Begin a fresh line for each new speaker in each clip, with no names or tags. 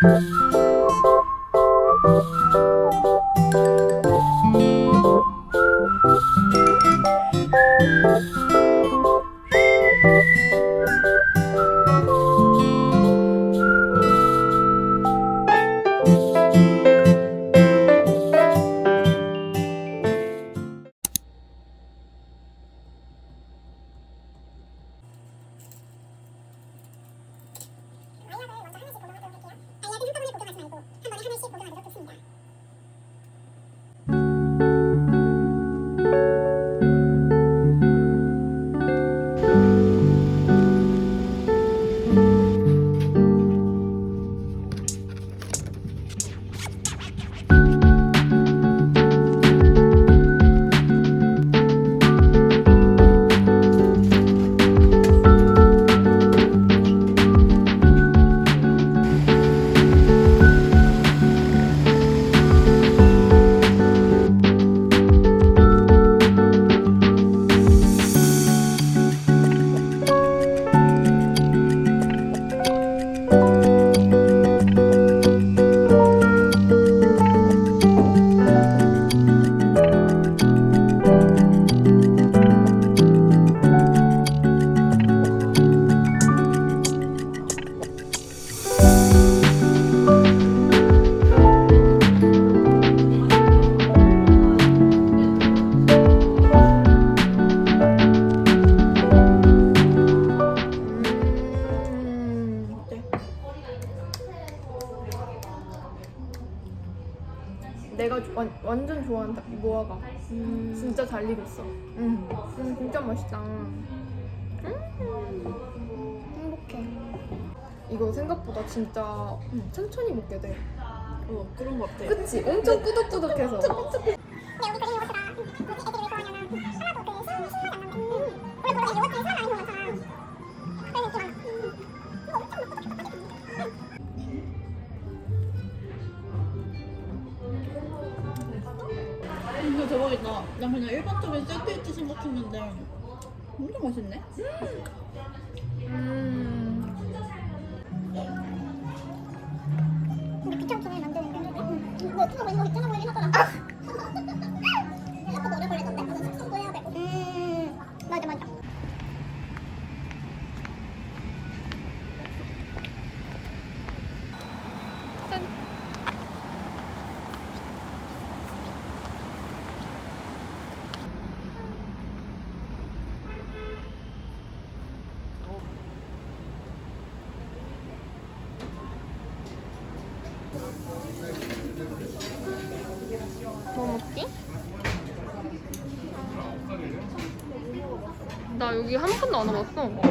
嗯。 잘 익었어. 음, 음 진짜 맛있다. 음, 행복해. 이거 생각보다 진짜 음, 천천히 먹게 돼.
어 그런 거 같아.
그치? 엄청 꾸덕꾸덕해서.
근데 여기 그린 요거트가 뭐지 애들이 왜 좋아하냐면 하나도 그 술, 술맛 안 나는 음. 원래 그런 요거트에 술 많이 들어가잖아.
나 그냥 일반적인 샌드위치 생각했는데 엄청 맛있네.
음,
근데 귀찮게 만드는 게 힘들대. 뭐 어떻게 보면 이거 귀찮아 보이긴 하더라.
나 여기 한 번도 안 와봤어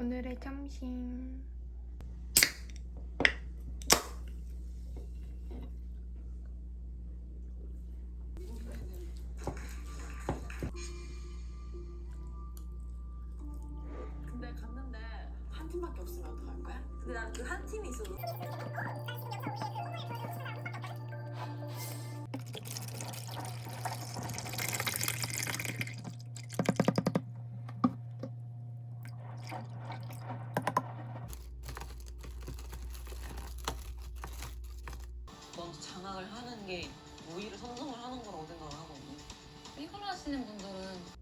오늘의 점심.
근데 갔는데 한 팀밖에 없으면 어떡할 거야? 근데 난 그 한 팀이 있어도 장악을 하는 게 오히려 성공을 하는 거라고 생각을 하거든요.
이걸 하시는 분들은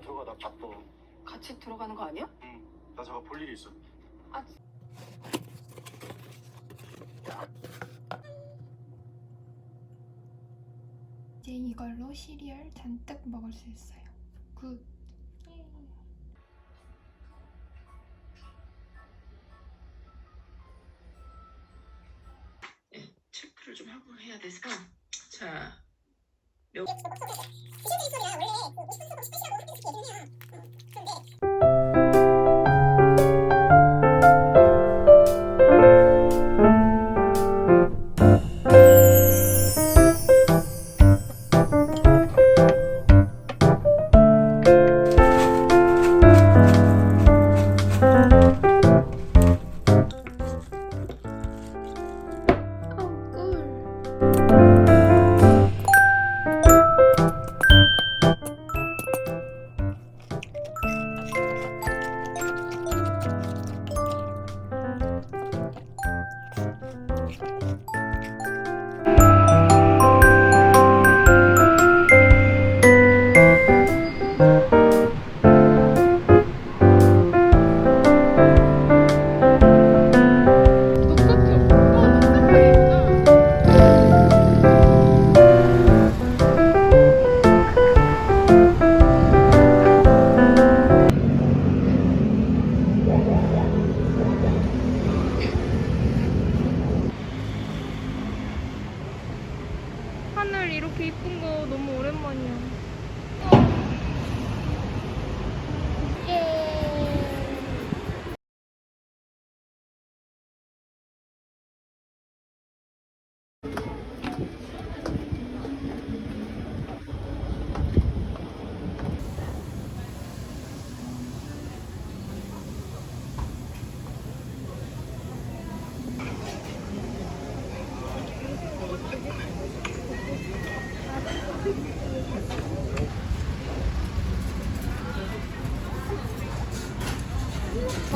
아빠랑 들어가 나 바빠
같이 들어가는 거 아니야?
응나 잠깐 볼 일이 있어
이제 이걸로 시리얼 잔뜩 먹을 수 있어요. 굿.
체크를 좀 하고 해야 돼서 자
어, 오랜만이야.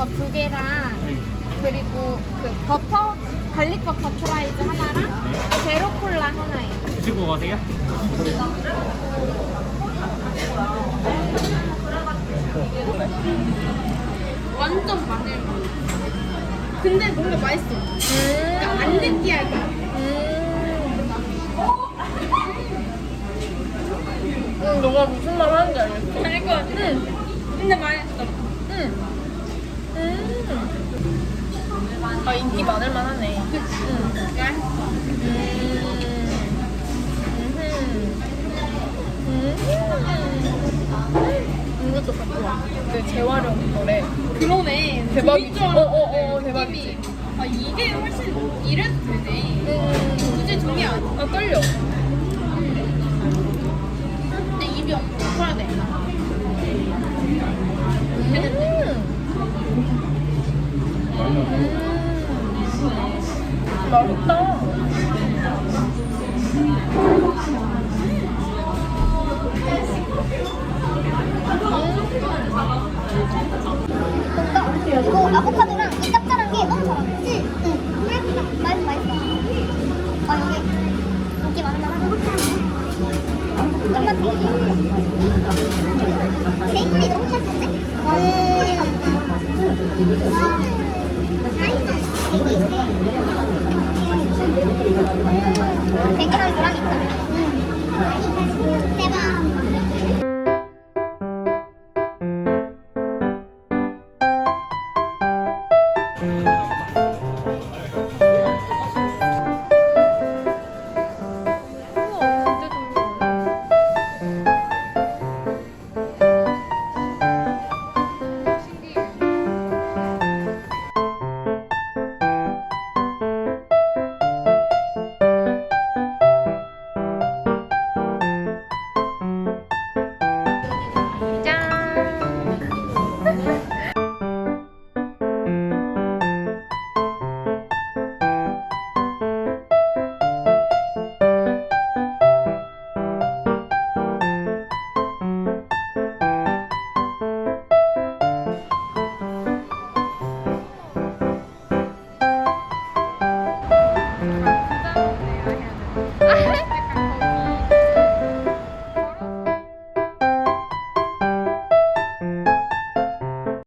저두 개랑 그리고 그 버터 갈릭 버터 프라이즈 하나랑 제로 콜라 하나예요.
드시고 가세요?
완전 마늘 맛. 근데 뭔가 맛있어. 그러니까 안 느끼할 거야. 응, 너가 무슨 말 하는지 알겠어. 알것 같아. 응. 근데 맛있어. 응. 음. 아, 인기 많을 만 하네. 그치. 응. 음. 음. 이것도 좋아. 그 재활용 노래. 그러네. 대박이지. 어, 어, 어, 대박이지. 아, 이게 훨씬 이래도 되네. 굳이 종이 안, 아, 떨려. 맛있다.
이거 아보카도랑 이 짭짤한 게 너무 잘. 맛있어, 맛있어, 맛있어. 아, 여기 인기 많은다. 엄마 베이컨이 너무 맛있는데? 음. 베이컨 보람이 있다. 음.